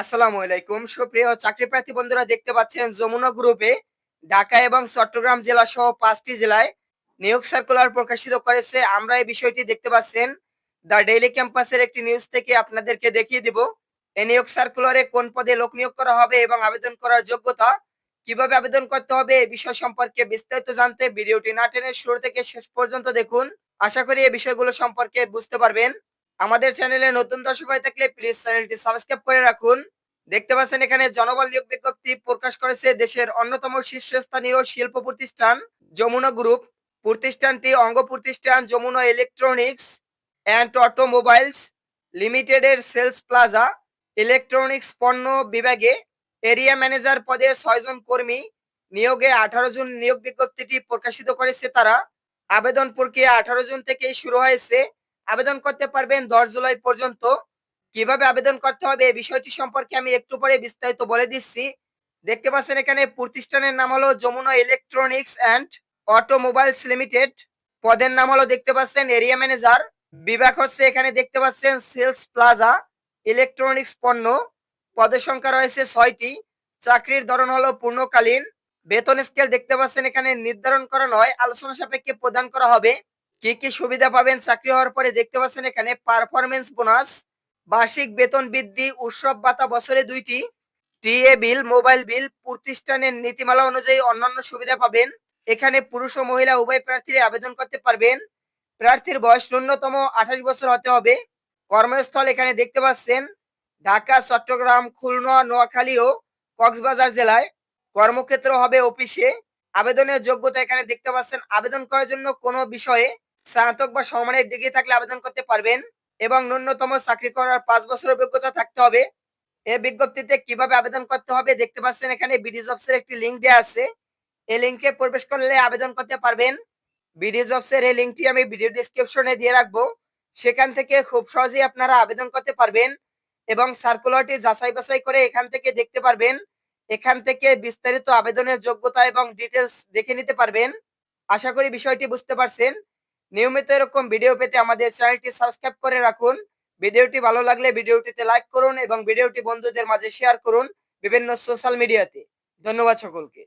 আসসালামু আলাইকুম। সুপ্রিয় চাকরি প্রার্থী বন্ধুরা, দেখতে পাচ্ছেন যমুনা গ্রুপে ঢাকা এবং চট্টগ্রাম জেলা সহ পাঁচটি জেলায় নিয়োগ সার্কুলার প্রকাশিত করেছে। আমরা এই বিষয়টি দেখতে পাচ্ছেন। দ্য ডেইলি ক্যাম্পাসের একটি নিউজ থেকে আপনাদেরকে দেখিয়ে দিব, এই নিয়োগ সার্কুলারে কোন পদে লোক নিয়োগ করা হবে এবং আবেদন করার যোগ্যতা কীভাবে আবেদন করতে হবে এই বিষয় সম্পর্কে বিস্তারিত জানতে ভিডিওটি না টেনে শুরু থেকে শেষ পর্যন্ত দেখুন। আশা করি এই বিষয়গুলো সম্পর্কে বুঝতে পারবেন। আমাদের চ্যানেলে নতুন দর্শক হয়ে থাকলে প্লিজ চ্যানেলটি সাবস্ক্রাইব করে রাখুন। দেখতে পাচ্ছেন এখানে জনবল নিয়োগ বিজ্ঞপ্তি প্রকাশ করেছে দেশের অন্যতম শীর্ষস্থানীয় শিল্প প্রতিষ্ঠান যমুনা গ্রুপ প্রতিষ্ঠানটি অঙ্গ প্রতিষ্ঠান যমুনা ইলেকট্রনিক্স অ্যান্ড অটোমোবাইলস লিমিটেডের সেলস প্লাজা ইলেকট্রনিক্স পণ্য বিভাগে এরিয়া ম্যানেজার পদে ছয়জন কর্মী নিয়োগে আঠারো জন নিয়োগ বিজ্ঞপ্তিটি প্রকাশিত করেছে তারা। আবেদন প্রক্রিয়া আঠারো জুন থেকেই শুরু হয়েছে। আবেদন করতে পারবেন দশ জুলাই পর্যন্ত। কীভাবে আবেদন করতে হবে এই বিষয়টি সম্পর্কে আমি একটু পরে বিস্তারিত বলে দিচ্ছি। দেখতে পাচ্ছেন এখানে প্রতিষ্ঠানের নাম হলো Jamuna electronics and automobiles limited. পদের নাম হলো দেখতে পাচ্ছেন এরিয়া ম্যানেজার। বিভাগ হচ্ছে এখানে দেখতে পাচ্ছেন সেলস প্লাজা, ইলেকট্রনিক্স পণ্য। পদের সংখ্যা রয়েছে ছয়টি। চাকরির ধরন হলো পূর্ণকালীন। বেতন স্কেল দেখতে পাচ্ছেন এখানে নির্ধারণ করা নয়, আলোচনা সাপেক্ষে প্রদান করা হবে। কি কি সুবিধা পাবেন চাকরি হওয়ার পরে দেখতে পাচ্ছেন এখানে পারফরমেন্স বোনাস বার্ষিক বেতন বৃদ্ধি, উৎসব ভাতা বছরে দুইটি টিএ বিল মোবাইল বিল প্রতিষ্ঠানের নীতিমালা অনুযায়ী অন্যান্য সুবিধা পাবেন। এখানে পুরুষ ও মহিলা উভয় প্রার্থীরা আবেদন করতে পারবেন। প্রার্থীর বয়স ন্যূনতম আঠাশ বছর হতে হবে। কর্মস্থল এখানে দেখতে পাচ্ছেন ঢাকা, চট্টগ্রাম, খুলনা, নোয়াখালী ও কক্সবাজার জেলায় কর্মক্ষেত্র হবে অফিসে। আবেদনের যোগ্যতা এখানে দেখতে পাচ্ছেন। আবেদন করার জন্য কোনো বিষয়ে স্নাতক বা সমানের ডিগ্রি থাকলে আবেদন করতে পারবেন এবং ন্যূনতম চাকরি করার পাঁচ বছর অভিজ্ঞতা থাকতে হবে। এই বিজ্ঞপ্তিতে কীভাবে আবেদন করতে হবে দেখতে পাচ্ছেন এখানে বিডি জবসের একটি লিঙ্ক দেওয়া আছে। এই লিঙ্কে প্রবেশ করলে আবেদন করতে পারবেন। বিডি জবসের এই লিঙ্কটি আমি ভিডিও ডিসক্রিপশনে দিয়ে রাখব। সেখান থেকে খুব সহজেই আপনারা আবেদন করতে পারবেন এবং সার্কুলারটি যাচাই বাছাই করে এখান থেকে দেখতে পারবেন। এখান থেকে বিস্তারিত আবেদনের যোগ্যতা এবং ডিটেলস দেখে নিতে পারবেন। আশা করি বিষয়টি বুঝতে পারছেন। নিয়মিত এরকম ভিডিও পেতে আমাদের চ্যানেলটি সাবস্ক্রাইব করে রাখুন। ভিডিওটি ভালো লাগলে ভিডিওটিতে লাইক করুন এবং ভিডিওটি বন্ধুদের মাঝে শেয়ার করুন বিভিন্ন সোশ্যাল মিডিয়াতে ধন্যবাদ সকলকে।